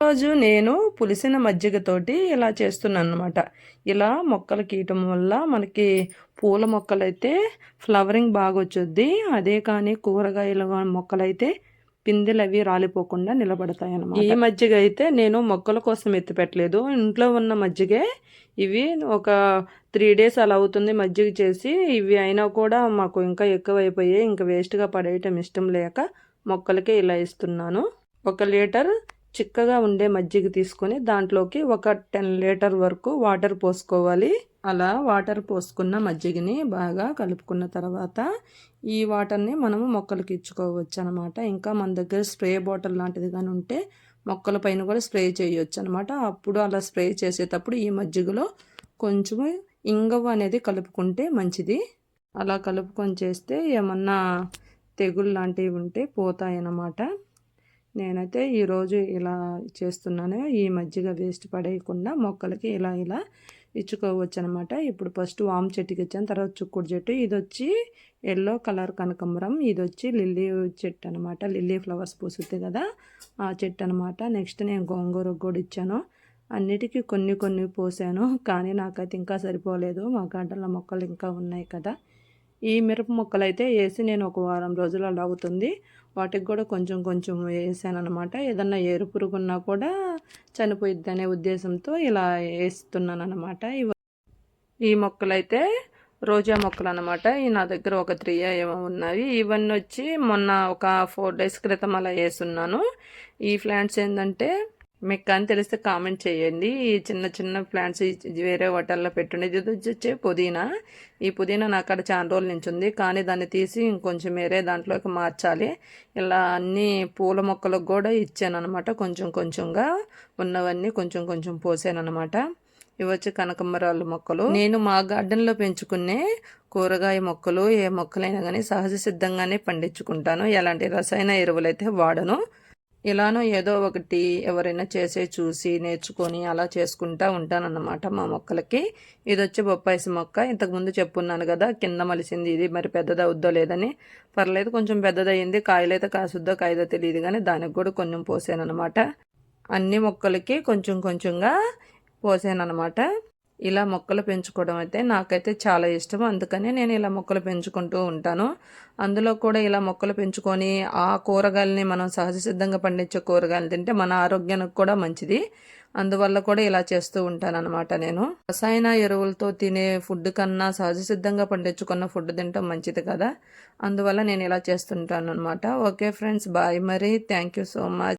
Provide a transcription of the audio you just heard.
రోజు నేను పులిసిన మజ్జిగతోటి ఇలా చేస్తున్నాను అనమాట ఇలా మొక్కలు గీయటం వల్ల మనకి పూల మొక్కలైతే ఫ్లవరింగ్ బాగా వచ్చుద్ది అదే కానీ కూరగాయల మొక్కలైతే పిందెలు అవి రాలిపోకుండా నిలబడతాయి అన్నమాట ఈ మజ్జిగ అయితే నేను మొక్కల కోసం ఎత్తి పెట్టలేదు. ఇంట్లో ఉన్న మజ్జిగే ఇవి ఒక త్రీ డేస్ అలా అవుతుంది మజ్జిగ చేసి. ఇవి అయినా కూడా మాకు ఇంకా ఎక్కువైపోయాయి. ఇంకా వేస్ట్గా పడేయటం ఇష్టం లేక మొక్కలకే ఇలా ఇస్తున్నాను. ఒక లీటర్ చిక్కగా ఉండే మజ్జిగ తీసుకొని దాంట్లోకి ఒక టెన్ లీటర్ వరకు వాటర్ పోసుకోవాలి. అలా వాటర్ పోసుకున్న మజ్జిగని బాగా కలుపుకున్న తర్వాత ఈ వాటర్ని మనము మొక్కలకి ఇచ్చుకోవచ్చు అనమాట ఇంకా మన దగ్గర స్ప్రే బాటిల్ లాంటిది కానీ ఉంటే మొక్కల పైన కూడా స్ప్రే చేయొచ్చు అనమాట అప్పుడు అలా స్ప్రే చేసేటప్పుడు ఈ మజ్జిగలో కొంచెం ఇంగవ అనేది కలుపుకుంటే మంచిది. అలా కలుపుకొని చేస్తే ఏమన్నా తెగుళ్ళు లాంటివి ఉంటే పోతాయన్నమాట నేనైతే ఈరోజు ఇలా చేస్తున్నాను. ఈ మజ్జిగ వేస్ట్ పడేయకుండా మొక్కలకి ఇలా ఇలా ఇచ్చుకోవచ్చు అనమాట ఇప్పుడు ఫస్ట్ వామ్ చెట్టుకి ఇచ్చాను తర్వాత చుక్కుడు చెట్టు. ఇది వచ్చి ఎల్లో కలర్ కనకంబరం ఇది వచ్చి లిల్లీ చెట్టు అనమాట లిల్లీ ఫ్లవర్స్ పూసుద్ది కదా ఆ చెట్టు అనమాట నెక్స్ట్ నేను గోంగూర కూడా ఇచ్చాను. అన్నిటికీ కొన్ని కొన్ని పోసాను కానీ నాకైతే ఇంకా సరిపోలేదు. మా గడ్డల మొక్కలు ఇంకా ఉన్నాయి కదా. ఈ మిరప మొక్కలు అయితే వేసి నేను ఒక వారం రోజులు అలా అవుతుంది. వాటికి కూడా కొంచెం కొంచెం వేసాను అనమాట ఏదన్నా ఏరు పురుగున్నా కూడా చనిపోయిద్ది అనే ఉద్దేశంతో ఇలా వేస్తున్నాను అనమాట ఈ మొక్కలైతే రోజా మొక్కలు అనమాట ఈ నా దగ్గర ఒక త్రీ ఏమో ఉన్నాయి ఇవన్నీ వచ్చి మొన్న ఒక ఫోర్ డేస్ క్రితం అలా వేసున్నాను. ఈ ప్లాంట్స్ ఏంటంటే మీకు కానీ తెలిస్తే కామెంట్ చేయండి. ఈ చిన్న చిన్న ప్లాంట్స్ వేరే వాటర్లో పెట్టుండే. ఇది వచ్చే పుదీనా. ఈ పుదీనా నాకు అక్కడ చాలా రోజుల నుంచి ఉంది కానీ దాన్ని తీసి ఇంకొంచెం వేరే దాంట్లోకి మార్చాలి. ఇలా అన్ని పూల మొక్కలకు కూడా ఇచ్చాను అనమాట కొంచెం కొంచెంగా ఉన్నవన్నీ కొంచెం కొంచెం పోసాను అనమాట ఇవి వచ్చి కనకంబరాల మొక్కలు. నేను మా గార్డెన్లో పెంచుకునే కూరగాయ మొక్కలు ఏ మొక్కలైనా కానీ సహజ సిద్ధంగానే పండించుకుంటాను. ఎలాంటి రసాయన ఎరువులు అయితే వాడను. ఇలానో ఏదో ఒకటి ఎవరైనా చేసే చూసి నేర్చుకొని అలా చేసుకుంటా ఉంటానన్నమాట మా మొక్కలకి. ఇది వచ్చి బొప్పాయిసి మొక్క. ఇంతకుముందు చెప్పున్నాను కదా కింద మలిసింది ఇది మరి పెద్దది అవుద్దో లేదని. పర్లేదు కొంచెం పెద్దదయ్యింది కాయలైతే కాసుద్దో కాయదో తెలియదు కానీ దానికి కూడా కొంచెం పోసాను అనమాట అన్ని మొక్కలకి కొంచెం కొంచెంగా పోసాను అనమాట ఇలా మొక్కలు పెంచుకోవడం అయితే నాకైతే చాలా ఇష్టం. అందుకనే నేను ఇలా మొక్కలు పెంచుకుంటూ ఉంటాను. అందులో కూడా ఇలా మొక్కలు పెంచుకొని ఆ కూరగాయలని మనం సహజ సిద్ధంగా పండించే కూరగాయలు తింటే మన ఆరోగ్యానికి కూడా మంచిది. అందువల్ల కూడా ఇలా చేస్తూ ఉంటాను అనమాట నేను. రసాయన ఎరువులతో తినే ఫుడ్ కన్నా సహజ సిద్ధంగా పండించుకున్న ఫుడ్ తినటం మంచిది కదా. అందువల్ల నేను ఇలా చేస్తుంటాను అనమాట ఓకే ఫ్రెండ్స్ బాయ్ మరి. Thank you so much.